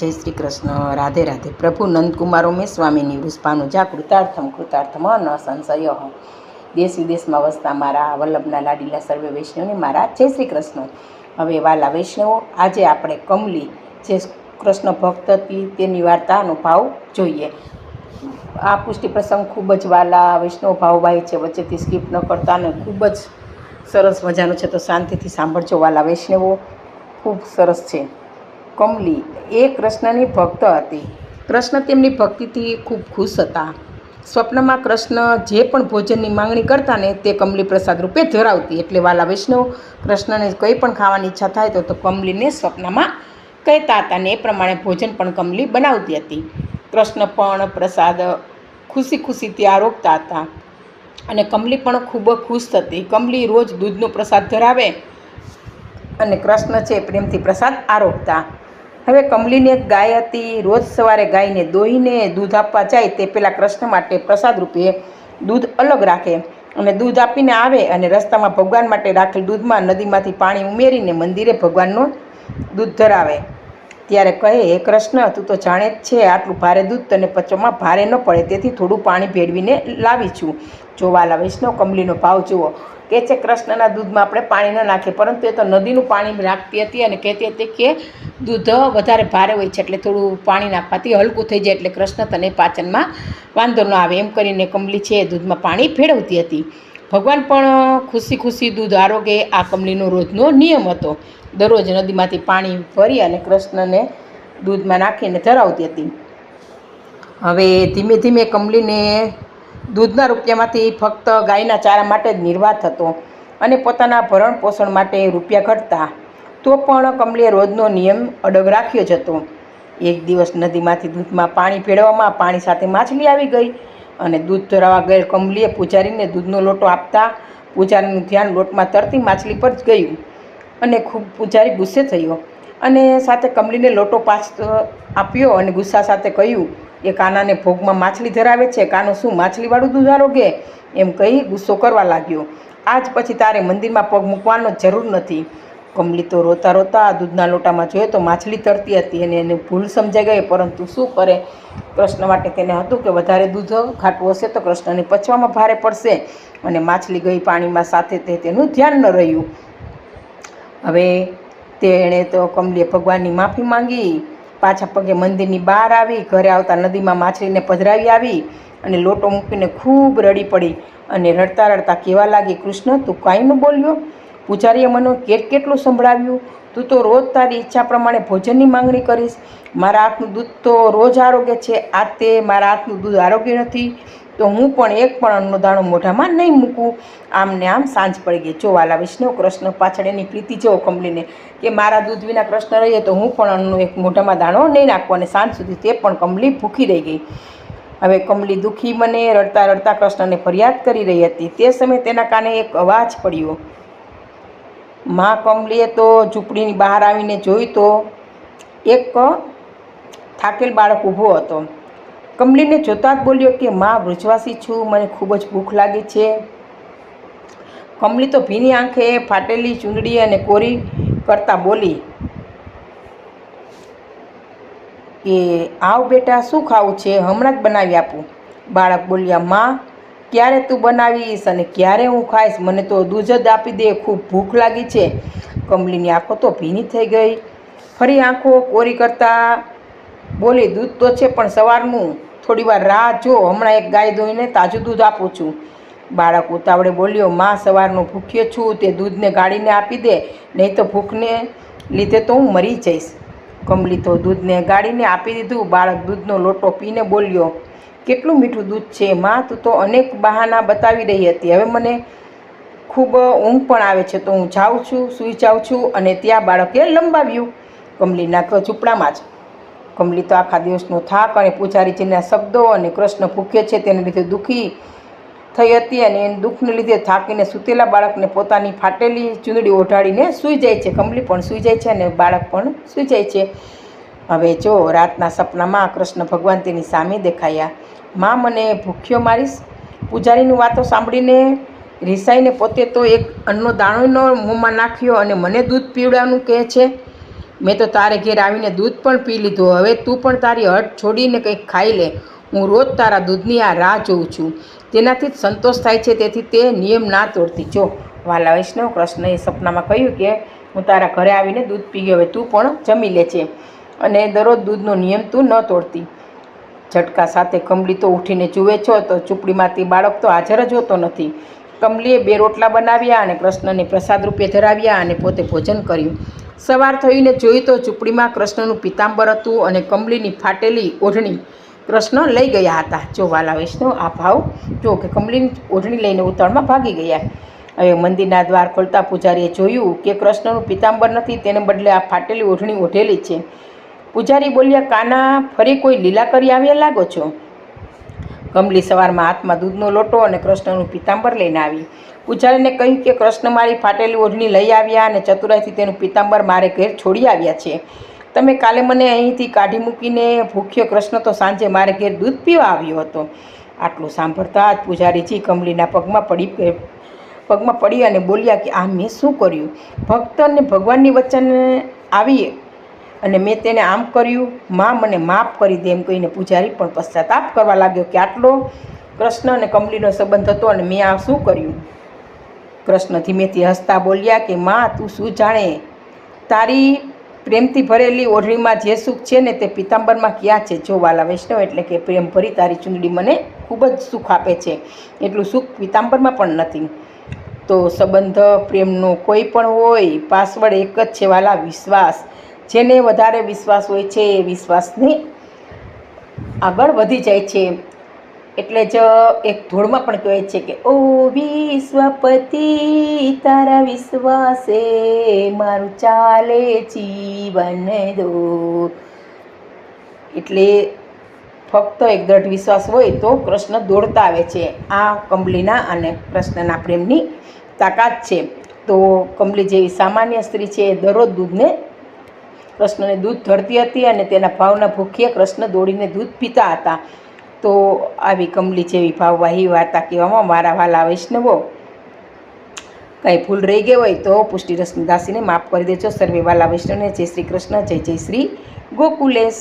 જય શ્રી કૃષ્ણ. રાધે રાધે. પ્રભુ નંદકુમારો, મેં સ્વામીની પુષ્પાનુજા કૃતાર્થમ કૃતાર્થમ ન સંશય દેશ વિદેશમાં વસતા મારા વલ્લભના લાડીલા સર્વે વૈષ્ણવને મારા જય શ્રી કૃષ્ણ. હવે વાલા વૈષ્ણવો, આજે આપણે કમલી જે કૃષ્ણ ભક્ત હતી તેની વાર્તાનો ભાવ જોઈએ. આ પુષ્ટિ પ્રસંગ ખૂબ જ વાલા વૈષ્ણવ ભાવભાઈ છે, વચ્ચેથી સ્કીપ ન કરતા અને ખૂબ જ સરસ મજાનું છે, તો શાંતિથી સાંભળજો વાલા વૈષ્ણવો. ખૂબ સરસ છે. કમલી એ કૃષ્ણની ભક્ત હતી. કૃષ્ણ તેમની ભક્તિથી ખૂબ ખુશ હતા. સ્વપ્નમાં કૃષ્ણ જે પણ ભોજનની માંગણી કરતા ને તે કમલી પ્રસાદ રૂપે ધરાવતી. એટલે વાલા વૈષ્ણવ કૃષ્ણને કંઈ પણ ખાવાની ઈચ્છા થાય તો કમલીને સ્વપ્નમાં કહેતા હતા ને એ પ્રમાણે ભોજન પણ કમલી બનાવતી હતી. કૃષ્ણ પણ પ્રસાદ ખુશી ખુશીથી આરોગતા હતા અને કમલી પણ ખૂબ ખુશ થતી કમલી રોજ દૂધનો પ્રસાદ ધરાવે અને કૃષ્ણ છે પ્રેમથી પ્રસાદ આરોગતા. હવે કમલીની એક ગાય હતી. રોજ સવારે ગાયને દોહીને દૂધ આપવા જાય તે પહેલાં કૃષ્ણ માટે પ્રસાદ રૂપે દૂધ અલગ રાખે અને દૂધ આપીને આવે અને રસ્તામાં ભગવાન માટે રાખેલ દૂધમાં નદીમાંથી પાણી ઉમેરીને મંદિરે ભગવાનનું દૂધ ધરાવે. ત્યારે કહે, હે કૃષ્ણ, તું તો જાણે જ છે, આટલું ભારે દૂધ તને પચવામાં ભારે ન પડે, તેથી થોડું પાણી ભેળવીને લાવી છું. જો વાલા વૈષ્ણવ કમલીનો ભાવ જુઓ. કે છે, કૃષ્ણના દૂધમાં આપણે પાણી ન નાખીએ. પરંતુ એ તો નદીનું પાણી રાખતી હતી અને કહેતી હતી કે દૂધ વધારે ભારે હોય છે એટલે થોડું પાણી નાખવાથી હલકું થઈ જાય એટલે કૃષ્ણ તને પાચનમાં વાંધો ન આવે. એમ કરીને કમલી છે દૂધમાં પાણી ભેળવતી હતી. ભગવાન પણ ખુશી ખુશી દૂધ આરોગે આ કમલીનો રોજનો નિયમ હતો. દરરોજ નદીમાંથી પાણી ભરી અને કૃષ્ણને દૂધમાં નાખીને ધરાવતી હતી. હવે ધીમે ધીમે કમલીને દૂધના રૂપિયામાંથી ફક્ત ગાયના ચારા માટે જ નિર્વાહ થતો અને પોતાના ભરણ પોષણ માટે રૂપિયા ઘટતા, તો પણ કમલીએ રોજનો નિયમ અડગ રાખ્યો જ હતો. એક દિવસ નદીમાંથી દૂધમાં પાણી ભેળવવામાં પાણી સાથે માછલી આવી ગઈ અને દૂધ ધરાવવા ગયેલ કમલીએ પૂજારીને દૂધનો લોટો આપતા પૂજારીનું ધ્યાન લોટમાં તરતી માછલી પર જ ગયું અને ખૂબ પૂજારી ગુસ્સે થયો અને સાથે કમલીને લોટો પાછ આપ્યો અને ગુસ્સા સાથે કહ્યું એ કાનાને ભોગમાં માછલી ધરાવે છે, કાનો શું માછલીવાળું દૂધ આરોગે એમ કહી ગુસ્સો કરવા લાગ્યો. આજ પછી તારે મંદિરમાં પગ મૂકવાનો જરૂર નથી. કમલી તો રોતા રોતા દૂધના લોટામાં જોયો તો માછલી તરતી હતી અને એને ભૂલ સમજાઈ ગઈ, પરંતુ શું કરે? કૃષ્ણ માટે તેને હતું કે વધારે દૂધ ખાટું હશે તો કૃષ્ણને પચવામાં ભારે પડશે અને માછલી ગઈ પાણીમાં સાથે તે તેનું ધ્યાન ન રહ્યું. હવે તેણે તો કમલીએ ભગવાનની માફી માંગી. પાછા પગે મંદિરની બહાર આવી, ઘરે આવતા નદીમાં માછલીને પધરાવી આવી અને લોટો મૂકીને ખૂબ રડી પડી અને રડતા રડતા કહેવા લાગી, કૃષ્ણ, તું કાંઈ ન બોલ્યો? પૂજારીએ મને કેટ કેટલું સંભળાવ્યું? તું તો રોજ તારી ઈચ્છા પ્રમાણે ભોજનની માંગણી કરીશ. મારા હાથનું દૂધ તો રોજ આરોગ્ય છે. આ તે મારા હાથનું દૂધ આરોગ્ય નથી. તો હું પણ એક પણ અન્નનો દાણો મોઢામાં નહીં મૂકું. આમ ને આમ સાંજ પડી ગઈ. જો વાલા કૃષ્ણ પાછળ એની પ્રીતિ જેવો કમલીને કે મારા દૂધ વિના કૃષ્ણ રહીએ તો હું પણ અન્નનો એક મોઢામાં દાણો નહીં નાખું અને સાંજ સુધી તે પણ કમલી ભૂખી રહી ગઈ. હવે કમલી દુઃખી મને રડતા રડતા કૃષ્ણને ફરિયાદ કરી રહી હતી. તે સમયે તેના કાને એક અવાજ પડ્યો. મા કમલીએ તો ઝૂંપડીની બહાર આવીને જોઈ તો એક થાકેલ બાળક ઊભો હતો. કમલીને જોતાં જ બોલ્યો કે, માં વૃજવાસી છું. મને ખૂબ જ ભૂખ લાગી છે. કમલી તો ભીની આંખે ફાટેલી ચૂંદડી અને કોરી કરતાં બોલી કે આવ બેટા, શું ખાવું છે? હમણાં જ બનાવી આપું. બાળક બોલ્યા, માં, ક્યારે તું બનાવીશ અને ક્યારે હું ખાઈશ? મને તો દૂધ જ આપી દે. ખૂબ ભૂખ લાગી છે. કમલીની આંખો તો ભીની થઈ ગઈ. ફરી આંખો કોરી કરતાં બોલી, દૂધ તો છે, પણ સવારનું થોડી વાર રાહ જો, હમણાં એક ગાય ધોઈને તાજું દૂધ આપું છું. બાળક ઉતાવળે બોલ્યો, માં, સવારનો ભૂખ્યો છું, તે દૂધને ગાળીને આપી દે, નહીં તો ભૂખને લીધે તો હું મરી જઈશ. કમલી તો દૂધને ગાળીને આપી દીધું. બાળક દૂધનો લોટો પીને બોલ્યો, કેટલું મીઠું દૂધ છે, માં? તું તો અનેક બહાના બતાવી રહી હતી. હવે મને ખૂબ ઊંઘ પણ આવે છે, તો હું જાઉં છું, સૂઈ જાઉં છું. અને ત્યાં બાળકે લંબાવ્યું. કમલીના ઝૂંપડામાં જ કમલી તો આખા દિવસનો થાક અને પૂજારીજીના શબ્દો અને કૃષ્ણ ભૂખ્ય છે તેને લીધે દુઃખી થઈ હતી અને એને દુઃખને લીધે થાકીને સૂતેલા બાળકને પોતાની ફાટેલી ચૂંદડી ઓઢાડીને સૂઈ જાય છે. કમલી પણ સૂઈ જાય છે અને બાળક પણ સૂઈ જાય છે. હવે જો રાતના સપનામાં કૃષ્ણ ભગવાન તેની સામે દેખાયા. માં, મને ભૂખ્યો મારીશ. પૂજારીની વાતો સાંભળીને રિસાઈને પોતે તો એક અન્નનો દાણોનો મોંમાં નાખ્યો અને મને દૂધ પીવડાવવાનું કહે છે. મેં તો તારે ઘેર આવીને દૂધ પણ પી લીધું. હવે તું પણ તારી હટ છોડીને કંઈક ખાઈ લે. હું રોજ તારા દૂધની આ રાહ જોઉં છું. તેનાથી જ સંતોષ થાય છે, તેથી તે નિયમ ના તોડતી. જો, વાલા વૈષ્ણવ કૃષ્ણએ સપનામાં કહ્યું કે, હું તારા ઘરે આવીને દૂધ પી ગયો, હવે તું પણ જમી લે છે. અને દરરોજ દૂધનો નિયમ તું ન તોડતી. ઝટકા સાથે કમલી તો ઉઠીને જુએ છો, તો ચૂપડીમાંથી બાળક તો હાજર જ હોતો નથી. કમલીએ બે રોટલા બનાવ્યા અને કૃષ્ણને પ્રસાદ રૂપે ધરાવ્યા અને પોતે ભોજન કર્યું. સવાર થઈને જોયું તો ઝૂંપડીમાં કૃષ્ણનું પિતાંબર હતું અને કમલીની ફાટેલી ઓઢણી કૃષ્ણ લઈ ગયા હતા. જો વાલા વૈષ્ણવ, આ ભાવ જો કે કમલીની ઓઢણી લઈને ઉતાળમાં ભાગી ગયા. હવે મંદિરના દ્વાર ખોલતા પૂજારીએ જોયું કે કૃષ્ણનું પિતાંબર નથી, તેને બદલે આ ફાટેલી ઓઢણી ઓઢેલી છે. પૂજારી બોલ્યા, કાના, ફરી કોઈ લીલા કરી આવ્યા લાગો છો? કમલી સવારમાં હાથમાં દૂધનો લોટો અને કૃષ્ણનું પિતાંબર લઈને આવી. પૂજારીને કહ્યું કે, કૃષ્ણ મારી ફાટેલી ઓઢણી લઈ આવ્યા અને ચતુરાઈથી તેનું પિતાંબર મારે ઘેર છોડી આવ્યા છે. તમે કાલે મને અહીંથી કાઢી મૂકીને ભૂખ્યો કૃષ્ણ તો સાંજે મારે ઘેર દૂધ પીવા આવ્યો હતો. આટલું સાંભળતા જ પૂજારીજી કમલીના પગમાં પડી પગમાં પડી અને બોલ્યા કે, આ મેં શું કર્યું? ભક્ત અને ભગવાનની વચન આવી અને મેં તેને આમ કર્યું, માં મને માફ કરી દે એમ કહીને પૂજારી પણ પશ્ચાતાપ કરવા લાગ્યો કે આટલો કૃષ્ણ અને કમલીનો સંબંધ હતો અને મેં આ શું કર્યું? કૃષ્ણ ધીમેથી હસતા બોલ્યા કે, માં, તું શું જાણે? તારી પ્રેમથી ભરેલી ઓઢણીમાં જે સુખ છે ને તે પિતાંબરમાં ક્યાં છે? જો, વાલા વૈષ્ણવ, એટલે કે પ્રેમ ભરી તારી ચૂંદડી મને ખૂબ જ સુખ આપે છે. એટલું સુખ પિતાંબરમાં પણ નથી. તો સંબંધ પ્રેમનો કોઈ પણ હોય પાસવર્ડ એક જ છે, વાલા, વિશ્વાસ. જેને વધારે વિશ્વાસ હોય છે એ વિશ્વાસની આગળ વધી જાય છે. એટલે જ એક ધોળમાં પણ કહે છે કે, ઓ વિશ્વપતિ, તારા વિશ્વાસે મારું ચાલે જીવન દો. એટલે ફક્ત એક દ્રઢ વિશ્વાસ હોય તો કૃષ્ણ દોડતા આવે છે આ કંબલીના અને કૃષ્ણના પ્રેમની તાકાત છે. તો કંબલી જેવી સામાન્ય સ્ત્રી છે એ દરરોજ દૂધને કૃષ્ણને દૂધ ધરતી હતી અને તેના ભાવના ભૂખ્યા કૃષ્ણ દોડીને દૂધ પીતા હતા. તો આવી કમલી જેવી ભાવવાહી વાર્તા કહેવામાં મારા વાલા વૈષ્ણવો, કાંઈ ભૂલ રહી ગઈ હોય તો પુષ્ટિ દાસીને માફ કરી દેજો. સર્વે વાલા વૈષ્ણવને જય શ્રી કૃષ્ણ, જય જય શ્રી ગોકુલેશ.